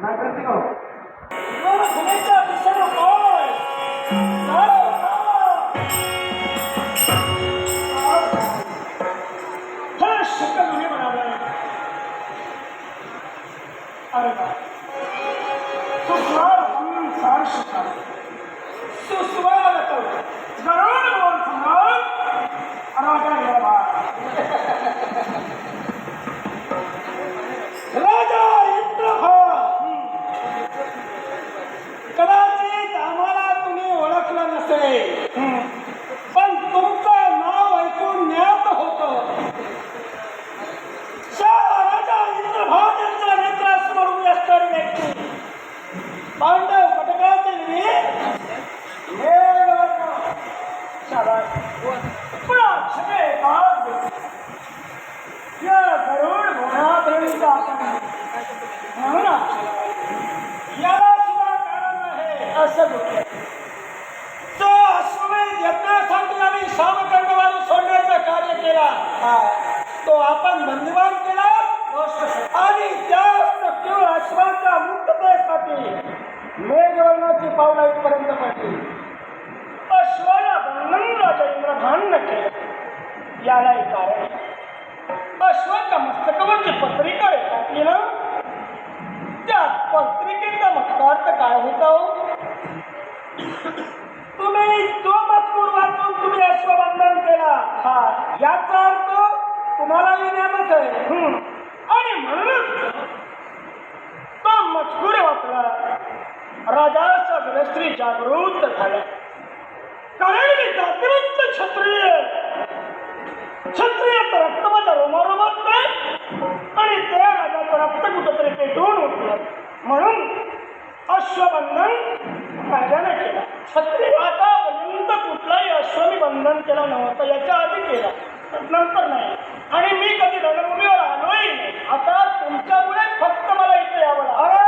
नाही पांडव पटकातील वीर. सगळे भाग. या गरुड घोडाप्रेमीचा आपण म्हणू याला सुद्धा कारण आहे असं बोलतो तो अश्वमेध यज्ञासाठी आम्ही सोडण्याचं कार्य केला. तो आपण बंदिवान केला आणि त्या केवळ अश्वाच्या मुक्ततेसाठी मेघवर्णाची पावला इथपर्यंत पडली अश्वाला बंधन राजा इंद्रभान केलं. यालाही कारण. अश्वाच्या मस्तकावरची पत्रिका टाकली ना? त्या पत्रिकेचा मतार्थ काय होता हो? तुम्ही जो मजकूर वाचून तुम्ही अश्वबंधन केला. हा. याचा अर्थ तुम्हाला आहे. हम्म. आणि म्हणूनच तो मजकूर वाचला. राजाच्या गणश्री जागृत झाल्या कारण मी जातिवंत क्षत्रिय. क्षत्रिय रक्त माझ्या रोमारोमात नाही. आणि त्या राजाचं रक्त कुठंतरी पेटवून उठलं. म्हणून अश्वबंधन राजाने केलं. क्षत्रिय आतापर्यंत कुठलाही अश्वनी बंधन केलं नव्हतं. याच्या आधी केलं. नंतर नाही. आणि मी कधी रणभूमीवर आलोय आता तुमच्यामुळे फक्त मला इथे यावं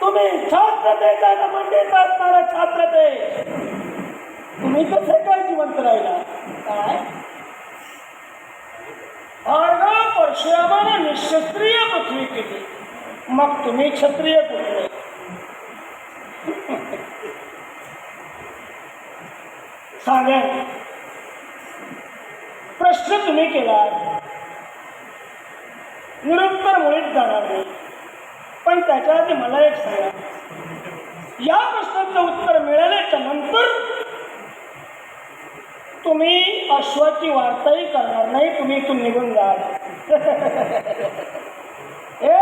तुम्ही छात्रतेच्या मंडळीत असणारा छात्र ते तुम्ही कसे काय जिवंत राहिला. काय? भार्गव परशुरामाने निशस्त्रीय पृथ्वी केली मग तुम्ही क्षत्रिय कुठले? सांगा प्रश्न तुम्ही केला निरुत्तर मुळीच जाणार नाही. पण त्याच्या आधी मला एक सांगा. या प्रश्नाचं उत्तर मिळाल्याच्या नंतर तुम्ही अश्वाची वार्ताही करणार नाही तुम्ही इथून निघून जाल. ए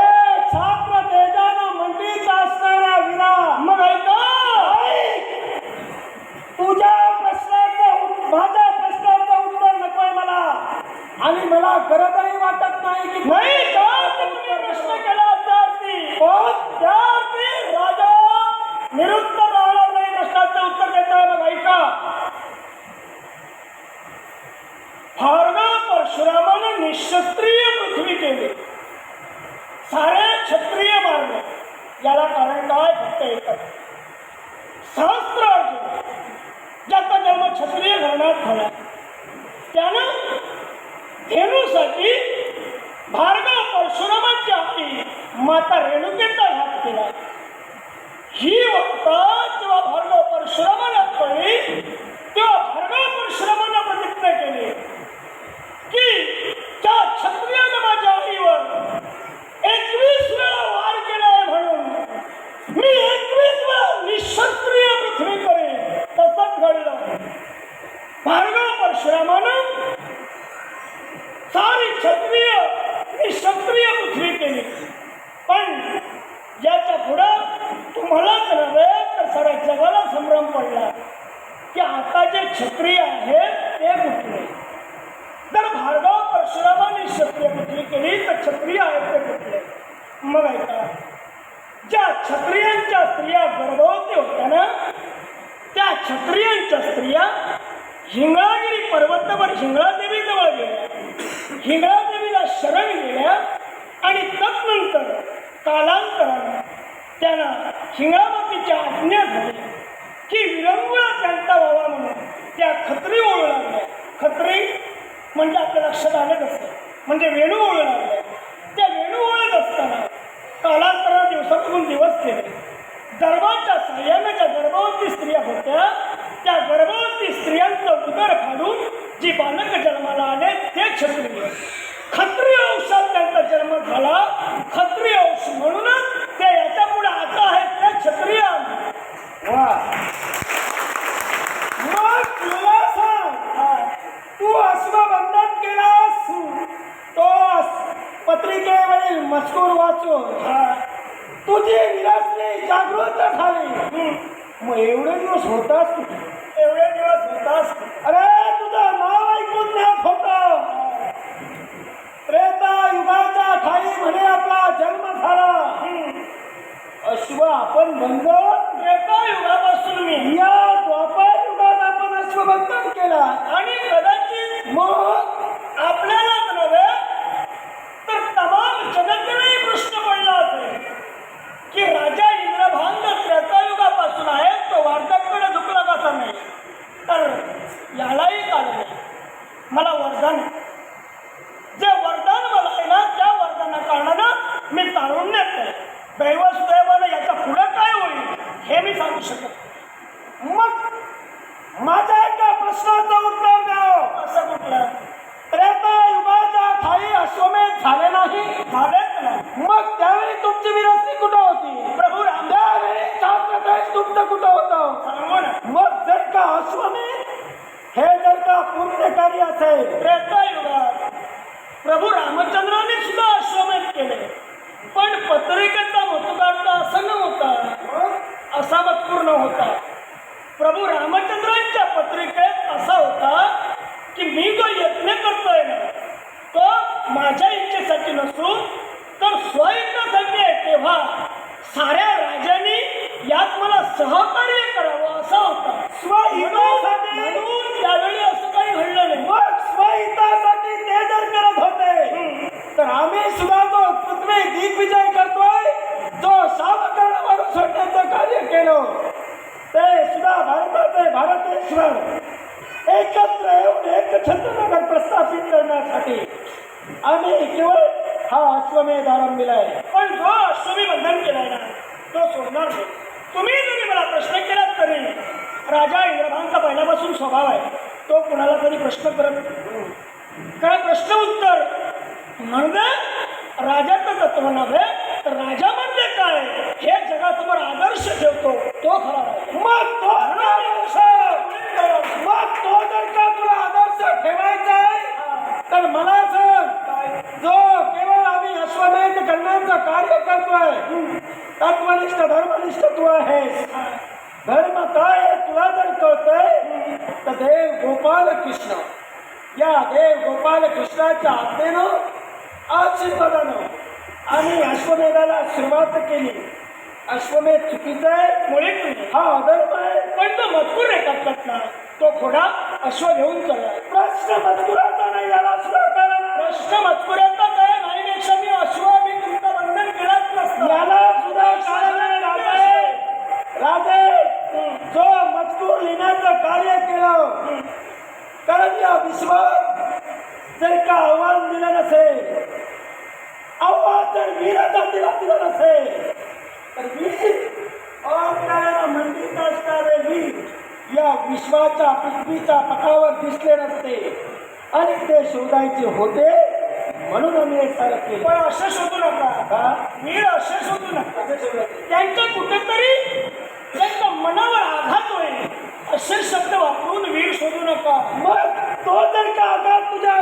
छात्र तेजानं मंत्रीच असणारा विना मग ऐका. ऐक. तुझ्या प्रश्नाचं माझ्या प्रश्नाचं उत्तर नकोय मला. आणि मला गरजही वाटत नाही की नाही का ते तुम्ही प्रश्न केला त्यावरती पण त्यावरती राजा निरुत्तर राहणार नाही प्रश्नाचं उत्तर देतोय मग ऐका भार्गव परशुरामाने निशस्त्रीय पृथ्वी केली सारे क्षत्रिय मारले याला कारण काय फक्त एकच सहस्त्र अर्जुन ज्याचा जन्म क्षत्रिय घराण्यात झाला त्यानं धेनूसाठी भार्गव परशुरामाची आपली माता रेणुकेचा घात केला ही वार्ता जेव्हा भार्गव परशुरामाला कळली तेव्हा भार्गव परशुरामांना प्रतिज्ञा केली की त्या क्षत्रियानं माझ्या आईवर एकवीस वेळा वार केलाय म्हणून मी एकवीस वेळा निशस्त्रीय पृथ्वी करेन तसंच घडलं भार्गव परशुरामानं सारी क्षत्रिय निशस्त्रीय पृथ्वी केली पण याच्या पुढं तुम्हालाच नव्हे तर साऱ्या जगाला संभ्रम पडला की आता जे क्षत्रिय आहेत ते कुठले तर भार्गव परशुरामाने क्षत्रिय कुठली केली? क्षत्रिय आहेत ते कुठले? मग ऐका. ज्या क्षत्रियांच्या स्त्रिया गर्भवती होत्या ना त्या क्षत्रियांच्या स्त्रिया हिंगळागिरी पर्वतावर हिंगळादेवीजवळ गेल्या. हिंगळादेवीला शरण गेल्या आणि तत्नंतर कालांतरानं त्यांना हिंगळामातीची आज्ञा झाली की विरंगुळा त्यांचा व्हावा म्हणून त्या खत्री ओळू लागल्या खत्री म्हणजे आपल्या लक्षात आलंच असतं. म्हणजे वेणू ओळू लागल्या त्या वेणू ओळत असताना कालांतरा दिवसातून दिवस केले गर्भाच्या साह्याने ज्या गर्भवती स्त्रिया होत्या त्या गर्भवती स्त्रियांचं उदर फाडून जी बालक जन्माला आले ते क्षत्रिय खत्री अंशात त्यांचा जन्म झाला. खत्री अंश म्हणून ते याच्यापुढे आता आहेत ते क्षत्रिय वा मग तुला सांग हा. तू अश्वबंधन केलास तो अस- पत्रिकेवरील मजकूर वाचून. तुझी विरासनी जागृत झाली. मग एवढे दिवस होतास एवढे दिवस होतास? अरे तुझं नाव ऐकून ज्ञात होत. त्रेता युगाच्या ठाई म्हणे आपला जन्म झाला. अश्व आपण बंद. त्रेता युगापासून मी. या द्वापर युगात आपण अश्वबंधन केला आणि कदाचित मग आपल्यालाच नव्हे तर तमाम जनतेलाही प्रश्न पडला असेल की राजा इंद्रभांग त्रेतायुगापासून आहे तो वार्ताकडे झुकला कसा नाही तर यालाही कारण आहे. मला वरदान आहे. जे वरदान मला आहे ना त्या वरदाना कारणानं मी तारुण्यात आहे दैव सुदैवानं याच्यापुढे काय होईल हे मी सांगू शकत मग माझ्या एका प्रश्नाचं उत्तर द्यावं असं म्हटलं. त्रेता युगाच्या ठाई अश्वमेध झाले नाही. झालेच नाही. मग त्यावेळी तुमची विरस्ती कुठं होती? प्रभू रामदेव त्यावेळी शास्त्रदेश तुमचं कुठं होतं? मग जर का अश्वमेध हे जर का पुण्यकारी असेल त्रेतायुगात प्रभू रामचंद्राने सुद्धा अश्वमेध केले. पण पत्रिकेचा मतदार्थ असा नव्हता असा मजकूर नव्हता प्रभू रामचंद्रांच्या पत्रिकेत असा होता की मी जो यज्ञ करतोय ना तो माझ्या इच्छेसाठी नसून तर स्वइच्छेसाठी आहे तेव्हा साऱ्या राजांनी यात मला सहकार्य करावं असा होता. स्वहितासाठी म्हणून त्यावेळी असं काही घडलं नाही. मग स्वहितासाठी ते जर करत होते तर आम्ही सुद्धा जो पृथ्वी दिग्विजय करतोय. जो सावकरणावर सोडण्याचं कार्य केलं ते सुद्धा भारताचे भारतेश्वर एकत्र येऊन एक छत्रनगर प्रस्थापित करण्यासाठी आम्ही केवळ हा अश्वमेध आरंभिलाय पण जो अश्वमी बंधन केलाय ना तो सोडणार नाही. तुम्ही जरी मला प्रश्न केलात तरी राजा इंद्रभांचा पहिल्यापासून स्वभाव आहे. तो कुणाला तरी प्रश्न करत कारण प्रश्न उत्तर म्हणजे राजाचं तत्व नव्हे तर राजा म्हणजे काय? हे जगासमोर आदर्श ठेवतो. तो खरा मग तो मग तो जर का तुला आदर्श ठेवायचा आहे तर मला सांग जो केवळ आम्ही अश्वमेध करण्याचं कार्य करतोय तत्वनिष्ठ धर्मनिष्ठ तू आहेस. धर्म काय तुला जर कळतंय तर देव गोपाल कृष्ण. या देव गोपाल कृष्णाच्या आज्ञेनं आशीर्वादानं. आणि अश्वमेधाला सुरुवात केली. अश्वमेध चुकीचा आहे मुळीच हा अधर्म आहे. पण तो मजकूर रेखाटतात ना तो खोडा अश्व घेऊन चालला. प्रश्न मजकुराचा नाही याला सुद्धा कारण प्रश्न मजकुराचा काय नाहीपेक्षा मी अश्व मी तुमचं बंधन केलाच नसतं याला सुद्धा कारण आहे राजे राजे जो मजकूर लिहिण्याचं कार्य केलं कारण या विश्वात जर का आव्हान दिलं नसेल आव्हान जर वीर जातीला दिलं नसेल तर वीर अवकारानं मंडित असणारे वीर या विश्वाच्या पृथ्वीच्या पटावर दिसले नसते. आणि ते शोधायचे होते म्हणून आम्ही हे सारं केलं. पण असं शोधू नका? वीर असे शोधू नका. त्यांच्या कुठेतरी त्यांच्या मनावर आघात होईल असे शब्द वापरून वीर शोधू नका. मग तो जर का आघात तुझ्या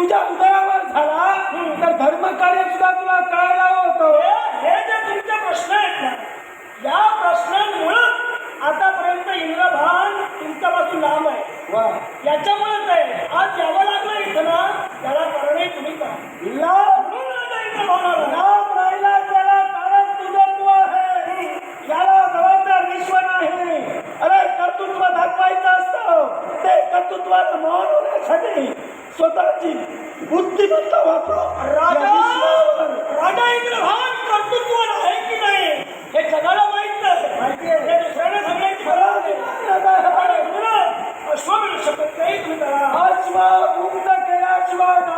तुझ्या उदयावर झाला तर धर्म कार्य सुद्धा तुला कळायला होत. हे जे तुमचे प्रश्न आहेत ना या प्रश्नांमुळं आतापर्यंत इंद्रभान तुमच्यापासून लांब आहे. याच्यामुळेच आहे. आज यावं लागलं इथं ना त्याला कारणे तुम्ही करा राहिला त्याला कारण याला नाही. अरे कर्तृत्व दाखवायचं असतं. ते कर्तृत्वाचं मौन होण्यासाठी राजा! या विश्वावर. राजा इंद्रभान कर्तृत्वान आहे की नाही? हे जगाला माहीत नाही. हे दुसऱ्याने सांगायची गरज नाही. शकत तुम्ही अश्व मुक्त केल्याशिवाय जाणार